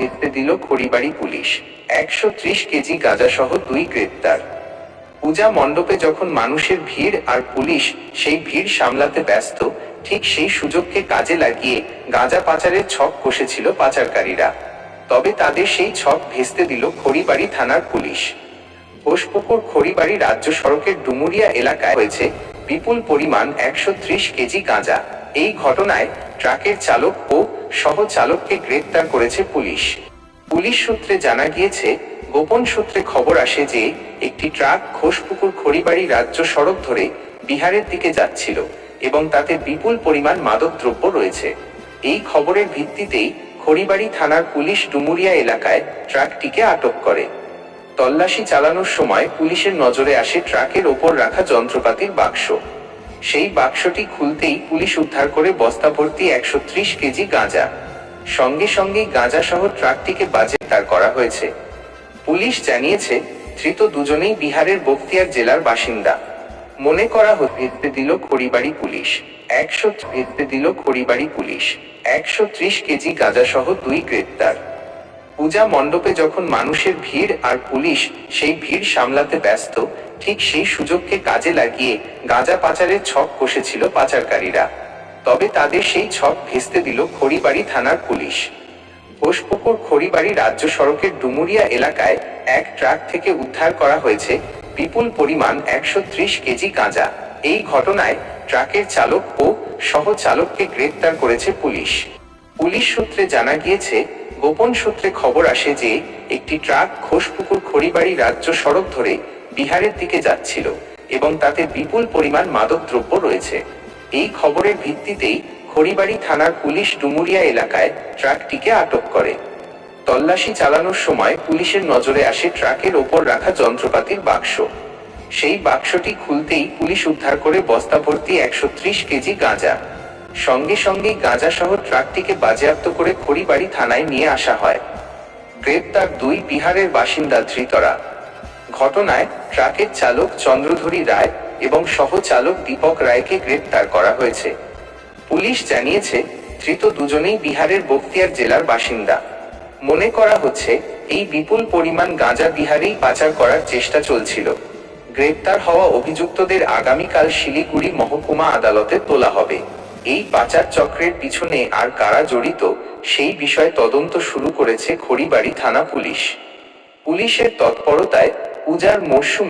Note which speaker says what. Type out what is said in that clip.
Speaker 1: ভেস্তে দিল খড়িবাড়ি পুলিশ। একশো ত্রিশ কেজি গাঁজাসহ দুই গ্রেপ্তার। পূজা মণ্ডপে যখন মানুষের ভিড় আর পুলিশ সেই ভিড় সামলাতে ব্যস্ত, ঠিক সেই সুযোগকে কাজে লাগিয়ে গাঁজা পাচারের ছক কষেছিল পাচারকারীরা। তবে তাদের সেই ছক ভেস্তে দিল খড়িবাড়ি থানার পুলিশ। ঘোষপুকুর খড়িবাড়ি রাজ্য সড়কের ডুমুরিয়া এলাকায় হয়েছে বিপুল পরিমাণ একশো ত্রিশ কেজি গাঁজা। এই ঘটনায় ট্রাকের চালক ও সহ চালককে গ্রেপ্তার করেছে পুলিশ। পুলিশ সূত্রে জানা গিয়েছে, গোপন সূত্রে খবর আসে যে একটি ট্রাক ঘোষপুকুর খড়িবাড়ি রাজ্য সড়ক ধরে বিহারের দিকে যাচ্ছিল এবং তাতে বিপুল পরিমাণ মাদকদ্রব্য রয়েছে। এই খবরের ভিত্তিতেই খড়িবাড়ি থানার পুলিশ ডুমুরিয়া এলাকায় ট্রাকটিকে আটক করে। তল্লাশি চালানোর সময় পুলিশের নজরে আসে ট্রাকের ওপর রাখা যন্ত্রপাতির বাক্স। সেই বাক্সটি খুলতেই পুলিশ উদ্ধার করে বস্তা ভর্তি একশো ত্রিশ কেজি গাঁজা। সঙ্গে সঙ্গেই গাঁজা সহ ট্রাকটিকে বাজেয়াপ্ত করা হয়েছে। পুলিশ জানিয়েছে, ধৃত দুজনেই বিহারের বক্তিয়ার জেলার বাসিন্দা। মনে করা হতে দিল খড়িবাড়ি পুলিশ। একশো ভেস্তে দিল খড়িবাড়ি পুলিশ। একশো ত্রিশ কেজি গাঁজা সহ দুই গ্রেপ্তার। পূজা মণ্ডপে যখন মানুষের ভিড় আর পুলিশ সেই ভিড় সামলাতে ব্যস্ত, ঠিক সেই সুযোগকে কাজে লাগিয়ে গাঁজা পাচারের ছক কষেছিল পাচারকারীরা। তবে তাদের সেই ছক ভেস্তে দিল খড়িবাড়ি থানার পুলিশ। ঘোষপুকুর খড়িবাড়ি রাজ্য সড়কের ডুমুরিয়া এলাকায় এক ট্রাক থেকে উদ্ধার করা হয়েছে বিপুল পরিমাণ একশো ত্রিশ কেজি গাঁজা। এই ঘটনায় ট্রাকের চালক ও সহ চালককে গ্রেপ্তার করেছে পুলিশ। পুলিশ সূত্রে জানা গিয়েছে, গোপন সূত্রে খবর আসে যে, একটি ট্রাক ঘোষপুকুর খড়িবাড়ি রাজ্য সড়ক ধরে বিহারের দিকে যাচ্ছিল এবং তাতে বিপুল পরিমাণ মাদকদ্রব্য রয়েছে। এই খবরের ভিত্তিতেই খড়িবাড়ি থানার পুলিশ ডুমুরিয়া এলাকায় ট্রাকটিকে আটক করে। তল্লাশি চালানোর সময় পুলিশের নজরে আসে ট্রাকের ওপর রাখা যন্ত্রপাতির বাক্স। সেই বাক্সটি খুলতেই পুলিশ উদ্ধার করে বস্তা ভর্তি একশো ত্রিশ কেজি গাঁজা সঙ্গে সঙ্গেই গাঁজা সহ ট্রাকটিকে বাজেয়াপ্ত করে খড়িবাড়ি থানায় নিয়ে আসা হয়। গ্রেপ্তার দুই বিহারের বাসিন্দা ধৃতরা। ঘটনায় ট্রাকের চালক চন্দ্রধরী রায় এবং সহ চালক দীপক রায়কে গ্রেপ্তার করা হয়েছে। পুলিশ জানিয়েছে, ধৃত দুজনেই বিহারের বক্তিয়ার জেলার বাসিন্দা। মনে করা হচ্ছে, এই বিপুল পরিমাণ গাঁজা বিহারেই পাচার করার চেষ্টা চলছিল। গ্রেপ্তার হওয়া অভিযুক্তদের আগামীকাল শিলিগুড়ি মহকুমা আদালতে তোলা হবে। এই পাচার চক্রের পিছনে আর কারা জড়িত, সেই বিষয়ে তদন্ত শুরু করেছে খড়িবাড়ি থানা পুলিশ। পুলিশের তৎপরতায় পূজার মরশুম